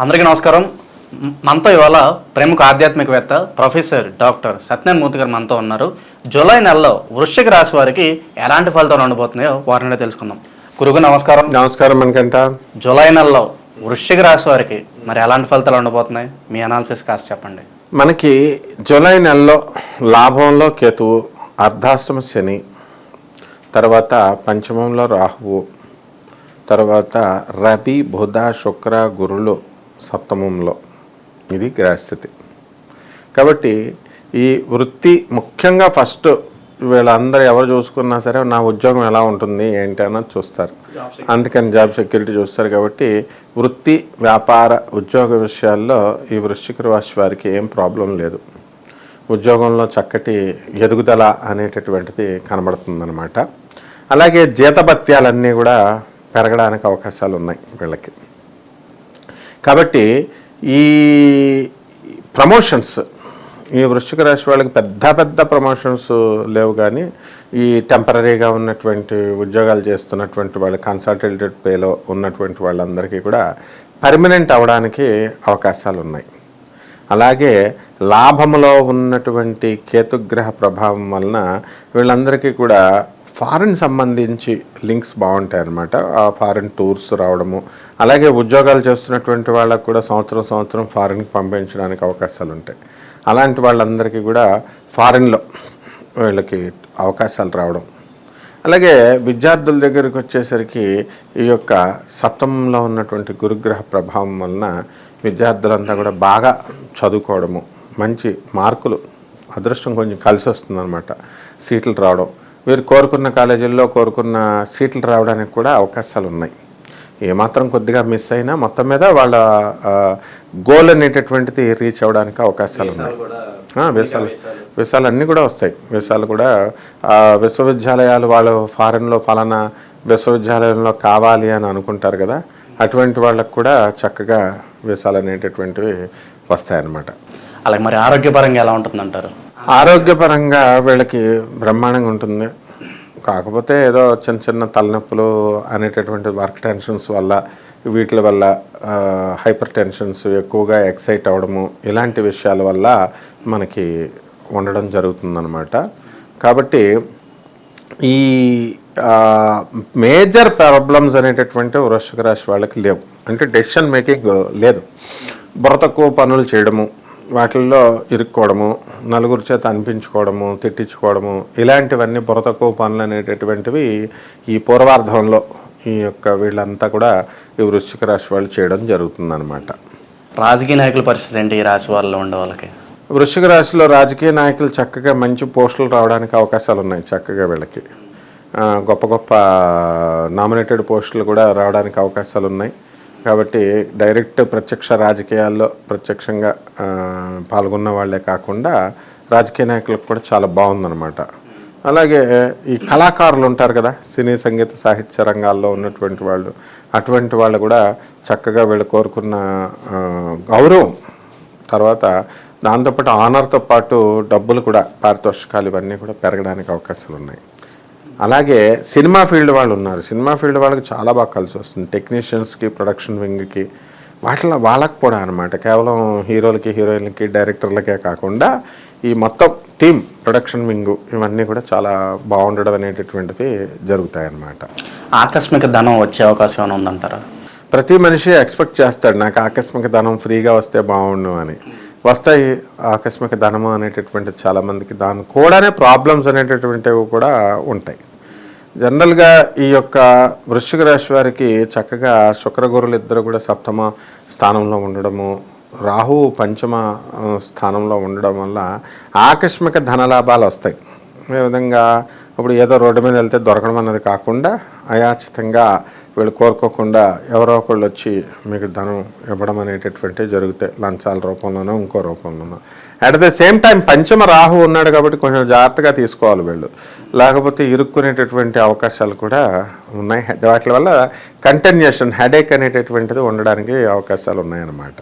అందరికీ నమస్కారం. మనతో ఇవాళ ప్రముఖ ఆధ్యాత్మికవేత్త ప్రొఫెసర్ డాక్టర్ సత్యనారాయణ మూర్తి గారు మనతో ఉన్నారు. జూలై నెలలో వృశ్చిక రాశి వారికి ఎలాంటి ఫలితాలు ఉండబోతున్నాయో వారిని తెలుసుకుందాం. గురుగు నమస్కారం. నమస్కారం మనకంట జూలై నెలలో వృశ్చిక రాశి వారికి మరి ఎలాంటి ఫలితాలు ఉండబోతున్నాయి? మీ అనాలిసిస్ కాస్త చెప్పండి. మనకి జూలై నెలలో లాభంలో కేతువు అర్ధాష్టమ శని తర్వాత పంచమంలో రాహువు తర్వాత రవి బుధ శుక్ర గురులు సప్తమంలో. ఇది గ్రహస్థితి. కాబట్టి ఈ వృత్తి ముఖ్యంగా ఫస్ట్ వీళ్ళందరూ ఎవరు చూసుకున్నా సరే నా ఉద్యోగం ఎలా ఉంటుంది ఏంటి అన్నది చూస్తారు. అందుకని జాబ్ సెక్యూరిటీ చూస్తారు కాబట్టి వృత్తి వ్యాపార ఉద్యోగ విషయాల్లో ఈ వృశ్చిక రాశి వారికి ఏం ప్రాబ్లం లేదు. ఉద్యోగంలో చక్కటి ఎదుగుదల అనేటటువంటిది కనబడుతుందన్నమాట. అలాగే జీతభత్యాలన్నీ కూడా పెరగడానికి అవకాశాలు ఉన్నాయి వీళ్ళకి. కాబట్టి ఈ ప్రమోషన్స్ ఈ వృశ్చిక రాశి వాళ్ళకి పెద్ద పెద్ద ప్రమోషన్స్ లేవు కానీ ఈ టెంపరీగా ఉన్నటువంటి ఉద్యోగాలు చేస్తున్నటువంటి వాళ్ళు కన్సల్టేటెడ్ పేలో ఉన్నటువంటి వాళ్ళందరికీ కూడా పర్మనెంట్ అవడానికి అవకాశాలు ఉన్నాయి. అలాగే లాభములో ఉన్నటువంటి కేతుగ్రహ ప్రభావం వలన వీళ్ళందరికీ కూడా ఫారిన్ సంబంధించి లింక్స్ బాగుంటాయి అన్నమాట ఆ ఫారిన్ టూర్స్ రావడము అలాగే ఉద్యోగాలు చేస్తున్నటువంటి వాళ్ళకు కూడా సంవత్సరం సంవత్సరం ఫారిన్కి పంపించడానికి అవకాశాలు ఉంటాయి అలాంటి వాళ్ళందరికీ కూడా ఫారిన్లో వీళ్ళకి అవకాశాలు రావడం. అలాగే విద్యార్థుల దగ్గరికి వచ్చేసరికి ఈ యొక్క సప్తమంలో ఉన్నటువంటి గురుగ్రహ ప్రభావం వలన విద్యార్థులంతా కూడా బాగా చదువుకోవడము మంచి మార్కులు అదృష్టం కొంచెం కలిసి వస్తుందన్నమాట సీట్లు రావడం వీరు కోరుకున్న కాలేజీల్లో కోరుకున్న సీట్లు రావడానికి కూడా అవకాశాలు ఉన్నాయి ఏమాత్రం కొద్దిగా మిస్ అయినా మొత్తం మీద వాళ్ళ గోల్ అనేటటువంటిది రీచ్ అవ్వడానికి అవకాశాలు ఉన్నాయి ఆ, వీసాలు. వీసాలు. అన్నీ కూడా వస్తాయి. వీసాలు కూడా ఆ, విశ్వవిద్యాలయాలు వాళ్ళు ఫారెన్లో ఫలానా విశ్వవిద్యాలయంలో కావాలి అని అనుకుంటారు కదా అటువంటి వాళ్ళకు కూడా చక్కగా వీసాలు అనేటటువంటివి వస్తాయన్నమాట. అలాగే మరి ఆరోగ్యపరంగా ఎలా ఉంటుందంటారు? ఆరోగ్యపరంగా వీళ్ళకి బ్రహ్మాండంగా ఉంటుంది. కాకపోతే ఏదో చిన్న చిన్న తలనొప్పులు అనేటటువంటి వర్క్ టెన్షన్స్ వల్ల వీటి వల్ల హైపర్ టెన్షన్స్ ఎక్కువగా ఎక్సైట్ అవ్వడము ఇలాంటి విషయాల వల్ల మనకి ఉండడం జరుగుతుందన్నమాట. కాబట్టి ఈ మేజర్ ప్రాబ్లమ్స్ అనేటటువంటి వృశ్చిక రాశి వాళ్ళకి లేవు. అంటే డెసిషన్ మేకింగ్ లేదు. బుర్ర తక్కువ పనులు చేయడము వాటిల్లో ఇరుక్కోవడము నలుగురి చేత అనిపించుకోవడము తిట్టించుకోవడము ఇలాంటివన్నీ బుర్ర తక్కువ పనులు అనేటటువంటివి ఈ పూర్వార్ధంలో ఈ యొక్క వీళ్ళంతా కూడా ఈ వృశ్చిక రాశి వాళ్ళు చేయడం జరుగుతుందన్నమాట. రాజకీయ నాయకుల పరిస్థితి ఏంటి ఈ రాశి వాళ్ళలో ఉండే వాళ్ళకి? వృశ్చిక రాశిలో రాజకీయ నాయకులు చక్కగా మంచి పోస్టులు రావడానికి అవకాశాలు ఉన్నాయి చక్కగా వీళ్ళకి. గొప్ప గొప్ప నామినేటెడ్ పోస్టులు కూడా రావడానికి అవకాశాలు ఉన్నాయి. కాబట్టి డైరెక్ట్ ప్రత్యక్ష రాజకీయాల్లో ప్రత్యక్షంగా పాల్గొన్న వాళ్ళే కాకుండా రాజకీయ నాయకులకు కూడా చాలా బాగుందన్నమాట. అలాగే ఈ కళాకారులు ఉంటారు కదా సినీ సంగీత సాహిత్య రంగాల్లో ఉన్నటువంటి వాళ్ళు అటువంటి వాళ్ళు కూడా చక్కగా వీళ్ళు కోరుకున్న గౌరవం తర్వాత దాంతోపాటు ఆనర్తో పాటు డబ్బులు కూడా పారితోషికాలు ఇవన్నీ కూడా పెరగడానికి అవకాశాలు ఉన్నాయి అలాగే సినిమా ఫీల్డ్ వాళ్ళు ఉన్నారు. సినిమా ఫీల్డ్ వాళ్ళకి చాలా బాగా కలిసి వస్తుంది. టెక్నీషియన్స్కి ప్రొడక్షన్ వింగ్కి వాటిలో వాళ్ళకి కూడా అనమాట కేవలం హీరోలకి హీరోయిన్లకి డైరెక్టర్లకే కాకుండా ఈ మొత్తం టీమ్ ప్రొడక్షన్ వింగ్ ఇవన్నీ కూడా చాలా బాగుండడం అనేటటువంటిది జరుగుతాయి అన్నమాట ఆకస్మిక ధనం వచ్చే అవకాశం ఏమైనా ఉందంటారా? ప్రతి మనిషి ఎక్స్పెక్ట్ చేస్తాడు నాకు ఆకస్మిక ధనం ఫ్రీగా వస్తే బాగుండు అని. వస్తాయి ఆకస్మిక ధనము అనేటటువంటి చాలామందికి దాని కూడానే ప్రాబ్లమ్స్ అనేటటువంటివి కూడా ఉంటాయి. జనరల్గా ఈ యొక్క వృశ్చిక రాశి వారికి చక్కగా శుక్రగురులు ఇద్దరు కూడా సప్తమ స్థానంలో ఉండడము రాహు పంచమ స్థానంలో ఉండడం వల్ల ఆకస్మిక ధనలాభాలు వస్తాయి. ఏ విధంగా ఇప్పుడు ఏదో రోడ్డు మీద వెళ్తే దొరకడం అన్నది కాకుండా అయాచితంగా వీళ్ళు కోరుకోకుండా ఎవరో ఒకళ్ళు వచ్చి మీకు ధనం ఇవ్వడం అనేటటువంటివి జరుగుతాయి. లంచాల రూపంలోనో ఇంకో రూపంలోనో. అట్ ద సేమ్ టైం పంచమ రాహు ఉన్నాడు కాబట్టి కొంచెం జాగ్రత్తగా తీసుకోవాలి వీళ్ళు. లేకపోతే ఇరుక్కునేటటువంటి అవకాశాలు కూడా ఉన్నాయి. వాటి వల్ల కంటిన్యూషన్ హెడేక్ అనేటటువంటిది ఉండడానికి అవకాశాలు ఉన్నాయన్నమాట.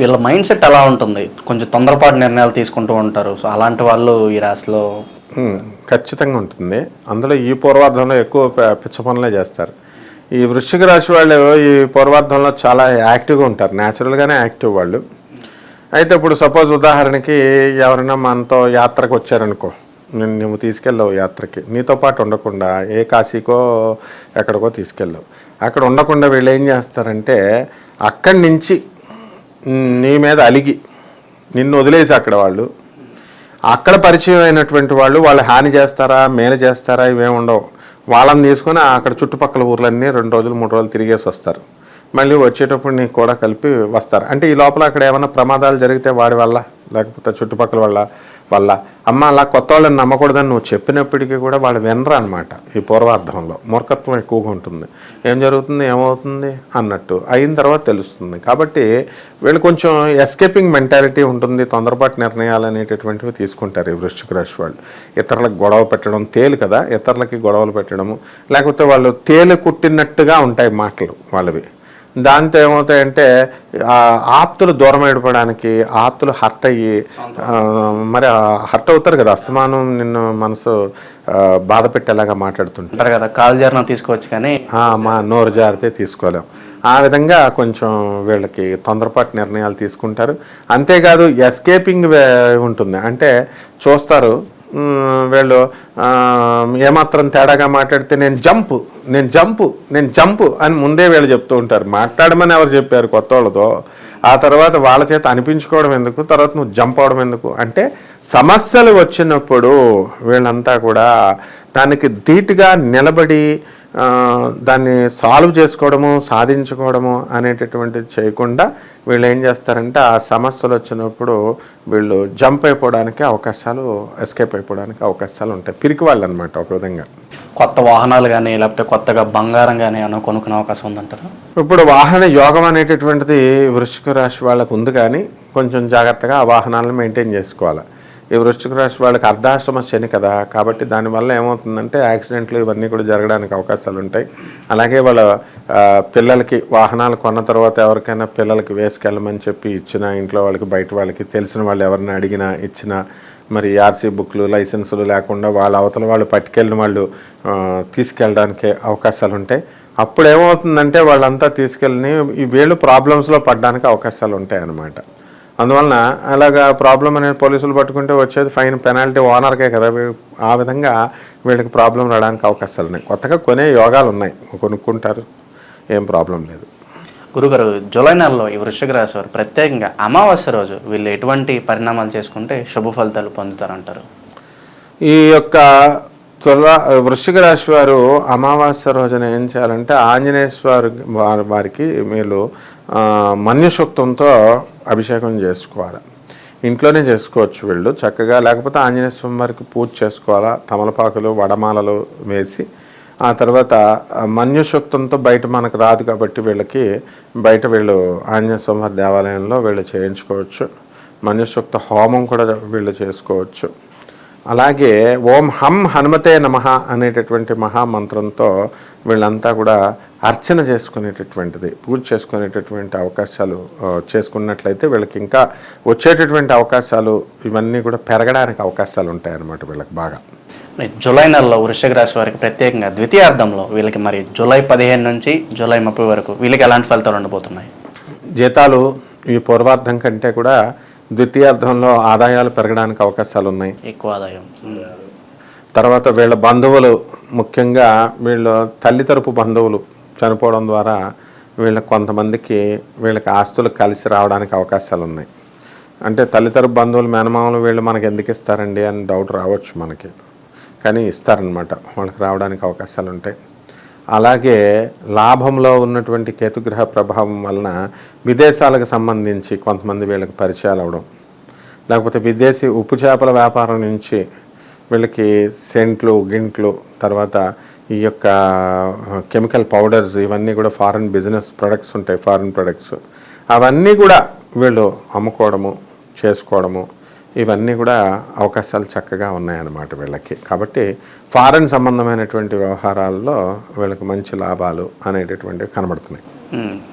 వీళ్ళ మైండ్ సెట్ ఎలా ఉంటుంది. కొంచెం తొందరపాటు నిర్ణయాలు తీసుకుంటూ ఉంటారు. సో అలాంటి వాళ్ళు ఈ రాశిలో ఖచ్చితంగా ఉంటుంది. అందులో ఈ పూర్వార్ధంలో ఎక్కువ పిచ్చ పనులే చేస్తారు. ఈ వృశ్చిక రాశి వాళ్ళు ఈ పూర్వార్థంలో చాలా యాక్టివ్గా ఉంటారు. న్యాచురల్గానే యాక్టివ్ వాళ్ళు. అయితే ఇప్పుడు సపోజ్ ఉదాహరణకి ఎవరైనా మనతో యాత్రకు వచ్చారనుకో నేను నువ్వు తీసుకెళ్ళావు యాత్రకి. నీతో పాటు ఉండకుండా ఏ కాశీకో ఎక్కడికో తీసుకెళ్ళావు. అక్కడ ఉండకుండా వీళ్ళు ఏం చేస్తారంటే అక్కడి నుంచి నీ మీద అలిగి నిన్ను వదిలేసి అక్కడ వాళ్ళు. అక్కడ పరిచయం అయినటువంటి వాళ్ళు వాళ్ళు హాని చేస్తారా మేలు చేస్తారా ఇవేమి ఉండవు. వాళ్ళని తీసుకొని అక్కడ చుట్టుపక్కల ఊర్లన్నీ రెండు రోజులు మూడు రోజులు తిరిగేసి వస్తారు. మళ్ళీ వచ్చేటప్పుడు నీకు కూడా కలిపి వస్తారు. అంటే ఈ లోపల అక్కడ ఏమైనా ప్రమాదాలు జరిగితే వాడి వల్ల లేకపోతే చుట్టుపక్కల వల్ల వల్ల. అమ్మ అలా కొత్త వాళ్ళని నమ్మకూడదని నువ్వు చెప్పినప్పటికీ కూడా వాళ్ళు వినరు అనమాట ఈ పూర్వార్థంలో మూర్ఖత్వం ఎక్కువగా ఉంటుంది. ఏం జరుగుతుంది? ఏమవుతుంది? అన్నట్టు. అయిన తర్వాత తెలుస్తుంది. కాబట్టి వీళ్ళు కొంచెం ఎస్కేపింగ్ మెంటాలిటీ ఉంటుంది తొందరపాటు నిర్ణయాలు అనేటటువంటివి తీసుకుంటారు ఈ వృశ్చిక రాశి వాళ్ళు. ఇతరులకు గొడవ పెట్టడం తేలు కదా? ఇతరులకి గొడవలు పెట్టడము. లేకపోతే వాళ్ళు తేలు కుట్టినట్టుగా ఉంటాయి మాటలు వాళ్ళవి. దాంతో ఏమవుతాయంటే ఆప్తులు దూరం అయిపోవడానికి ఆప్తులు హర్ట్ అయ్యి మరి హర్ట్ అవుతారు కదా అస్తమానం నిన్ను మనసు బాధ పెట్టేలాగా మాట్లాడుతుంటారు. కదా కాలు జారిన తీసుకోవచ్చు కానీ. మా నోరు జారితే తీసుకోలేం. ఆ విధంగా కొంచెం వీళ్ళకి తొందరపాటు నిర్ణయాలు తీసుకుంటారు. అంతేకాదు ఎస్కేపింగ్ ఉంటుంది. అంటే చూస్తారు వీళ్ళు ఏమాత్రం తేడాగా మాట్లాడితే నేను జంపు నేను జంపు నేను జంపు అని ముందే వీళ్ళు చెప్తూ ఉంటారు. మాట్లాడమని ఎవరు చెప్పారు కొత్త వాళ్ళతో? ఆ తర్వాత వాళ్ళ చేత అనిపించుకోవడం ఎందుకు? తర్వాత నువ్వు జంప్ అవడం ఎందుకు? అంటే సమస్యలు వచ్చినప్పుడు వీళ్ళంతా కూడా దానికి ధీటుగా నిలబడి దాన్ని సాల్వ్ చేసుకోవడము సాధించుకోవడము అనేటటువంటిది చేయకుండా వీళ్ళు ఏం చేస్తారంటే ఆ సమస్యలు వచ్చినప్పుడు వీళ్ళు జంప్ అయిపోవడానికి అవకాశాలు ఎస్కేప్ అయిపోవడానికి అవకాశాలు ఉంటాయి. పిరికి వాళ్ళు అనమాట ఒక విధంగా. కొత్త వాహనాలు కానీ లేకపోతే కొత్తగా బంగారం కానీ ఏమైనా కొనుక్కునే అవకాశం ఉందంటారా? ఇప్పుడు వాహన యోగం అనేటటువంటిది వృశ్చిక రాశి వాళ్ళకు ఉంది కానీ కొంచెం జాగ్రత్తగా ఆ వాహనాలను మెయింటైన్ చేసుకోవాలి. ఈ వృశ్చిక రాశి వాళ్ళకి అర్ధాష్టమ శని కదా కాబట్టి దానివల్ల ఏమవుతుందంటే యాక్సిడెంట్లు ఇవన్నీ కూడా జరగడానికి అవకాశాలు ఉంటాయి. అలాగే వాళ్ళ పిల్లలకి వాహనాలు కొన్న తర్వాత ఎవరికైనా పిల్లలకి వేసుకెళ్ళమని చెప్పి ఇచ్చిన ఇంట్లో వాళ్ళకి బయట వాళ్ళకి తెలిసిన వాళ్ళు ఎవరిని అడిగినా ఇచ్చినా మరి ఆర్సీ బుక్లు లైసెన్సులు లేకుండా వాళ్ళ అవతల వాళ్ళు పట్టుకెళ్ళిన వాళ్ళు తీసుకెళ్ళడానికి అవకాశాలు ఉంటాయి అప్పుడు ఏమవుతుందంటే వాళ్ళంతా తీసుకెళ్ళి ఈ వీళ్ళు ప్రాబ్లమ్స్లో పడడానికి అవకాశాలు ఉంటాయి అన్నమాట అందువలన అలాగా ప్రాబ్లం అనేది పోలీసులు పట్టుకుంటే వచ్చేది ఫైన్ పెనాల్టీ ఓనర్కే కదా. ఆ విధంగా వీళ్ళకి ప్రాబ్లం రావడానికి అవకాశాలు ఉన్నాయి కొత్తగా కొనే యోగాలు ఉన్నాయి కొనుక్కుంటారు. ఏం ప్రాబ్లం లేదు. గురుగారు జూలై నెలలో ఈ వృశ్చిక రాశి వారు ప్రత్యేకంగా అమావాస్య రోజు వీళ్ళు ఎటువంటి పరిణామాలు చేసుకుంటే శుభ ఫలితాలు పొందుతారంటారు? ఈ యొక్క తుల రాశి వారు అమావాస్య రోజున ఏం చేయాలంటే ఆంజనేయస్వారి వారి- వారికి మీరు ఆ, అభిషేకం చేసుకోవాలి. ఇంట్లోనే చేసుకోవచ్చు వీళ్ళు చక్కగా లేకపోతే ఆంజనేయ స్వామి వారికి పూజ చేసుకోవాలా తమలపాకులు వడమాలలు వేసి ఆ తర్వాత మన్యుశక్తంతో బయట మనకు రాదు కాబట్టి వీళ్ళకి బయట వీళ్ళు ఆంజనేయ దేవాలయంలో వీళ్ళు చేయించుకోవచ్చు. మన్యుశక్త హోమం కూడా వీళ్ళు చేసుకోవచ్చు. అలాగే ఓం హం హనుమతే నమ అనేటటువంటి మహామంత్రంతో వీళ్ళంతా కూడా అర్చన చేసుకునేటటువంటిది పూజ చేసుకునేటటువంటి అవకాశాలు చేసుకున్నట్లయితే వీళ్ళకి ఇంకా వచ్చేటటువంటి అవకాశాలు ఇవన్నీ కూడా పెరగడానికి అవకాశాలు ఉంటాయి అన్నమాట వీళ్ళకి బాగా. జూలై నెలలో వృశ్చిక రాశి వారికి ప్రత్యేకంగా ద్వితీయార్థంలో వీళ్ళకి మరి జూలై పదిహేను నుంచి జూలై ముప్పై వరకు వీళ్ళకి ఎలాంటి ఫలితాలు ఉండబోతున్నాయి? జీతాలు ఈ పూర్వార్థం కంటే కూడా ద్వితీయార్థంలో ఆదాయాలు పెరగడానికి అవకాశాలు ఉన్నాయి. ఎక్కువ ఆదాయం. తర్వాత వీళ్ళ బంధువులు ముఖ్యంగా వీళ్ళ తల్లి తరపు బంధువులు చనిపోవడం ద్వారా వీళ్ళ కొంతమందికి వీళ్ళకి ఆస్తులు కలిసి రావడానికి అవకాశాలు ఉన్నాయి. అంటే తల్లి తరపు బంధువులు మేనమామలు వీళ్ళు మనకి ఎందుకు ఇస్తారండి అని డౌట్ రావచ్చు మనకి. కానీ ఇస్తారనమాట మనకు రావడానికి అవకాశాలు ఉంటాయి అలాగే లాభంలో ఉన్నటువంటి కేతుగ్రహ ప్రభావం వలన విదేశాలకు సంబంధించి కొంతమంది వీళ్ళకి పరిచయాలు అవడం. లేకపోతే విదేశీ ఉప్పు చేపల వ్యాపారం నుంచి వీళ్ళకి సెంట్లు గింట్లు తర్వాత ఈ యొక్క కెమికల్ పౌడర్స్ ఇవన్నీ కూడా ఫారెన్ బిజినెస్ ప్రొడక్ట్స్ ఉంటాయి ఫారెన్ ప్రొడక్ట్స్. అవన్నీ కూడా వీళ్ళు అమ్ముకోవడము చేసుకోవడము ఇవన్నీ కూడా అవకాశాలు చక్కగా ఉన్నాయన్నమాట వీళ్ళకి. కాబట్టి ఫారెన్ సంబంధమైనటువంటి వ్యవహారాల్లో వీళ్ళకి మంచి లాభాలు అనేటటువంటివి కనబడుతున్నాయి.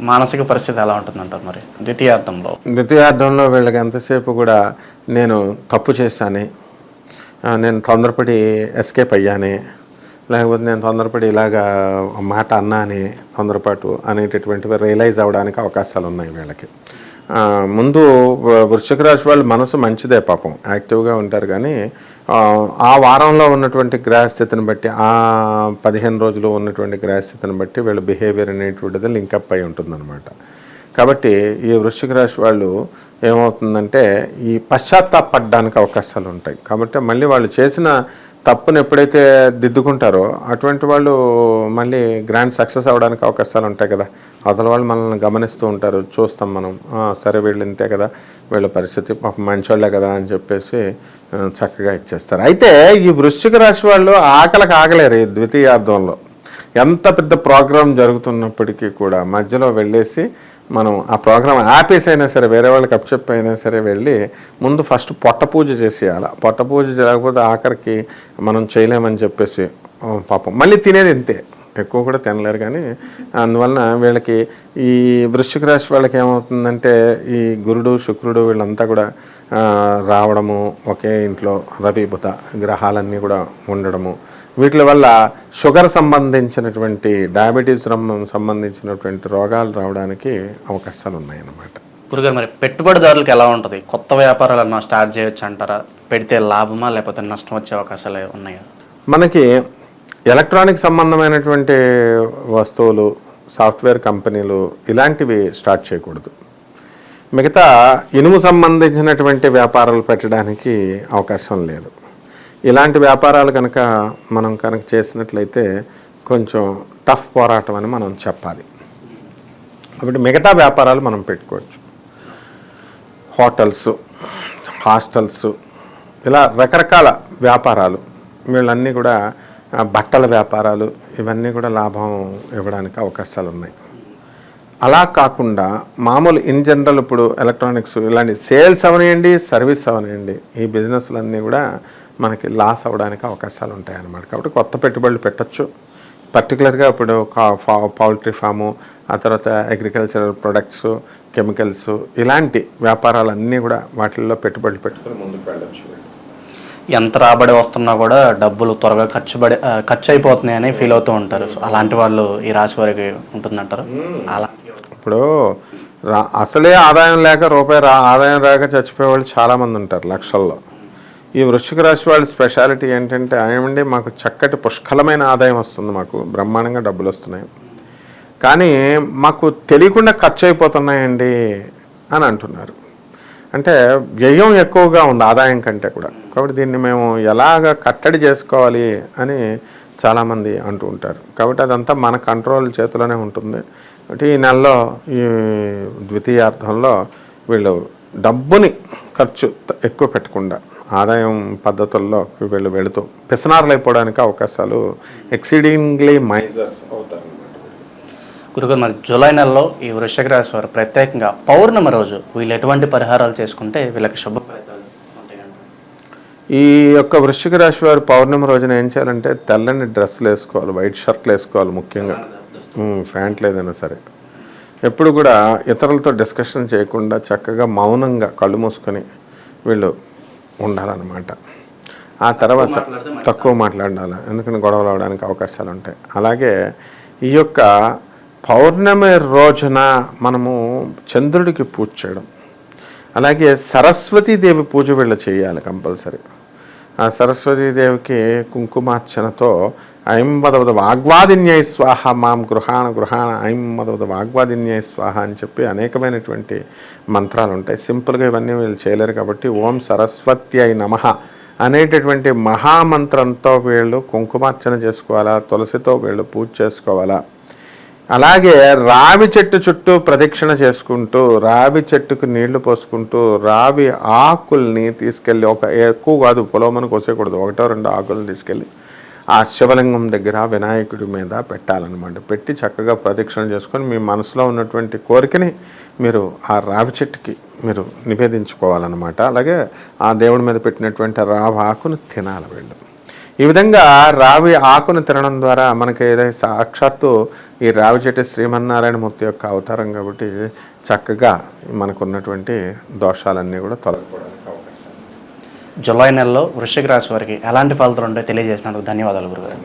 మానసిక పరిస్థితి ఎలా ఉంటుందంటారు మరి? ద్వితీయార్థంలో. ద్వితీయార్థంలో వీళ్ళకి ఎంతసేపు కూడా నేను తప్పు చేశానే నేను తొందరపడి ఎస్కేప్ అయ్యానే లేకపోతే నేను తొందరపడి ఇలాగా మాట అన్నా అని తొందరపాటు అనేటటువంటివి రియలైజ్ అవ్వడానికి అవకాశాలు ఉన్నాయి వీళ్ళకి. ముందు వ- రాశి వాళ్ళు మనసు మంచిదే పాపం. యాక్టివ్గా ఉంటారు కానీ ఆ, ఆ వారంలో ఉన్నటువంటి గ్రహస్థితిని బట్టి ఆ పదిహేను రోజులు ఉన్నటువంటి గ్రహస్థితిని బట్టి వీళ్ళ బిహేవియర్ అనేటువంటిది లింకప్ అయి ఉంటుందన్నమాట. కాబట్టి ఈ వృశ్చిక రాశి వాళ్ళు ఏమవుతుందంటే ఈ పశ్చాత్తాపడడానికి అవకాశాలు ఉంటాయి. కాబట్టి మళ్ళీ వాళ్ళు చేసిన తప్పును ఎప్పుడైతే దిద్దుకుంటారో అటువంటి వాళ్ళు మళ్ళీ గ్రాండ్ సక్సెస్ అవ్వడానికి అవకాశాలు ఉంటాయి కదా. అవతల వాళ్ళు మనల్ని గమనిస్తూ ఉంటారు. చూస్తాం మనం. సరే వీళ్ళు ఇంతే కదా. వీళ్ళ పరిస్థితి పాపం మంచోళ్ళే కదా అని చెప్పేసి చక్కగా ఇచ్చేస్తారు. అయితే ఈ వృశ్చిక రాశి వాళ్ళు ఆకలికి ఆగలేరు ఈ ద్వితీయార్థంలో ఎంత పెద్ద ప్రోగ్రాం జరుగుతున్నప్పటికీ కూడా మధ్యలో వెళ్ళేసి మనం ఆ ప్రోగ్రామ్ ఆపేసి అయినా సరే వేరే వాళ్ళకి అప్చెప్ అయినా సరే వెళ్ళి ముందు ఫస్ట్ పొట్ట పూజ చేసేయాలి. పొట్ట పూజ చేయకపోతే ఆఖరికి మనం చేయలేమని చెప్పేసి పాపం. మళ్ళీ తినేది ఇంతే. ఎక్కువ కూడా తినలేరు కానీ అందువలన వీళ్ళకి ఈ వృశ్చిక రాశి వాళ్ళకి ఏమవుతుందంటే ఈ గురుడు శుక్రుడు వీళ్ళంతా కూడా రావడము ఒకే ఇంట్లో రవిబుత గ్రహాలన్నీ కూడా ఉండడము వీటి వల్ల షుగర్ సంబంధించినటువంటి డయాబెటీస్ సంబంధించినటువంటి రోగాలు రావడానికి అవకాశాలు ఉన్నాయన్నమాట గురుగారు మరి పెట్టుబడిదారులకు ఎలా ఉంటుంది? కొత్త వ్యాపారాలు స్టార్ట్ చేయొచ్చు అంటారా? పెడితే లాభమా లేకపోతే నష్టం వచ్చే అవకాశాలు ఉన్నాయా? మనకి ఎలక్ట్రానిక్ సంబంధమైనటువంటి వస్తువులు సాఫ్ట్వేర్ కంపెనీలు ఇలాంటివి స్టార్ట్ చేయకూడదు. మిగతా ఇనుము సంబంధించినటువంటి వ్యాపారాలు పెట్టడానికి అవకాశం లేదు. ఇలాంటి వ్యాపారాలు కనుక మనం కనుక చేసినట్లయితే కొంచెం టఫ్ పోరాటం అని మనం చెప్పాలి. కాబట్టి మిగతా వ్యాపారాలు మనం పెట్టుకోవచ్చు. హోటల్స్ హాస్టల్స్ ఇలా రకరకాల వ్యాపారాలు. వీళ్ళన్నీ కూడా బట్టల వ్యాపారాలు ఇవన్నీ కూడా లాభం ఇవ్వడానికి అవకాశాలు ఉన్నాయి అలా కాకుండా మామూలు ఇన్ జనరల్ ఇప్పుడు ఎలక్ట్రానిక్స్ ఇలాంటి సేల్స్ అవనివ్వండి సర్వీస్ అవనివ్వండి ఈ బిజినెస్లన్నీ కూడా మనకి లాస్ అవ్వడానికి అవకాశాలు ఉంటాయి అన్నమాట కాబట్టి కొత్త పెట్టుబడులు పెట్టచ్చు. పర్టికులర్గా ఇప్పుడు పౌల్ట్రీ ఫాము ఆ తర్వాత అగ్రికల్చరల్ ప్రొడక్ట్స్ కెమికల్స్ ఇలాంటి వ్యాపారాలన్నీ కూడా వాటిల్లో పెట్టుబడులు పెట్టుకుని ముందుకు వెళ్ళచ్చు. ఎంత రాబడి వస్తున్నా కూడా డబ్బులు త్వరగా ఖర్చు పడి ఖర్చు అయిపోతున్నాయని ఫీల్ అవుతూ ఉంటారు. అలాంటి వాళ్ళు ఈ రాశి వారికి ఉంటుందంటారు? అలా. ఇప్పుడు రా అసలే ఆదాయం లేక రూపాయి ఆదాయం రాక చచ్చిపోయే వాళ్ళు చాలామంది ఉంటారు లక్షల్లో. ఈ వృశ్చిక రాశి వాళ్ళ స్పెషాలిటీ ఏంటంటే ఏమండి మాకు చక్కటి పుష్కలమైన ఆదాయం వస్తుంది మాకు బ్రహ్మాండంగా డబ్బులు వస్తున్నాయి. కానీ మాకు తెలియకుండా ఖర్చు అయిపోతున్నాయండి అని అంటున్నారు. అంటే వ్యయం ఎక్కువగా ఉంది ఆదాయం కంటే కూడా. కాబట్టి దీన్ని మేము ఎలాగ కట్టడి చేసుకోవాలి అని చాలామంది అంటూ ఉంటారు. కాబట్టి అదంతా మన కంట్రోల్ చేతిలోనే ఉంటుంది. కాబట్టి ఈ నెలలో ఈ ద్వితీయార్థంలో వీళ్ళు డబ్బుని ఖర్చు త- ఎక్కువ పెట్టకుండా ఆదాయం పద్ధతుల్లో వీళ్ళు వెళుతూ పిసనార్లు అయిపోవడానికి అవకాశాలు ఎక్సీడింగ్లీ మైజర్స్ అవుతారు గురుగారు మరి జూలై నెలలో ఈ వృశ్చిక రాశి వారు ప్రత్యేకంగా పౌర్ణమి రోజు వీళ్ళు ఎటువంటి పరిహారాలు చేసుకుంటే వీళ్ళకి శుభ ఫలితాలు ఈ యొక్క వృశ్చిక రాశి వారు పౌర్ణమి రోజున ఏం చేయాలంటే తెల్లని డ్రెస్సులు వేసుకోవాలి వైట్ షర్ట్లు వేసుకోవాలి ముఖ్యంగా. ప్యాంట్లు ఏదైనా సరే. ఎప్పుడు కూడా ఇతరులతో డిస్కషన్ చేయకుండా చక్కగా మౌనంగా కళ్ళు మూసుకొని వీళ్ళు ఉండాలన్నమాట. ఆ తర్వాత తక్కువ మాట్లాడాలి. ఎందుకని గొడవలు అవడానికి అవకాశాలు ఉంటాయి అలాగే ఈ యొక్క పౌర్ణమి రోజున మనము చంద్రుడికి పూజ చేయడం. అలాగే సరస్వతీదేవి పూజ వీళ్ళు చేయాలి కంపల్సరీ. ఆ సరస్వతీదేవికి కుంకుమార్చనతో ఐం వదవద వాగ్వాదిన్యై స్వాహ మాం గృహాణ గృహాణ ఐం వదవద వాగ్వాదిన్యై స్వాహ అని చెప్పి అనేకమైనటువంటి మంత్రాలు ఉంటాయి సింపుల్గా ఇవన్నీ వీళ్ళు చేయలేరు కాబట్టి ఓం సరస్వతి అయి నమః అనేటటువంటి మహామంత్రంతో వీళ్ళు కుంకుమార్చన చేసుకోవాలా తులసితో వీళ్ళు పూజ చేసుకోవాలా. అలాగే రావి చెట్టు చుట్టూ ప్రదక్షిణ చేసుకుంటూ రావి చెట్టుకు నీళ్ళు పోసుకుంటూ రావి ఆకుల్ని తీసుకెళ్ళి ఒక ఎక్కువ కాదు పొలవమని కోసేయకూడదు ఒకటో రెండు ఆకులను తీసుకెళ్ళి ఆ శివలింగం దగ్గర వినాయకుడి మీద పెట్టాలన్నమాట. పెట్టి చక్కగా ప్రదక్షిణ చేసుకొని మీ మనసులో ఉన్నటువంటి కోరికని మీరు ఆ రావి చెట్టుకి మీరు నివేదించుకోవాలన్నమాట. అలాగే ఆ దేవుడి మీద పెట్టినటువంటి రావి ఆకును తినాలి వీళ్ళు. ఈ విధంగా రావి ఆకును తినడం ద్వారా మనకి ఏదైతే సాక్షాత్తు ఈ రావి చెట్టు శ్రీమన్నారాయణ మూర్తి యొక్క అవతారం కాబట్టి చక్కగా మనకున్నటువంటి దోషాలన్నీ కూడా తొలగి జూలై నెలలో వృషిక రాశి వారికి ఎలాంటి ఫలితాలు ఉంటాయో తెలియజేసినందుకు ధన్యవాదాలు గురుగారు.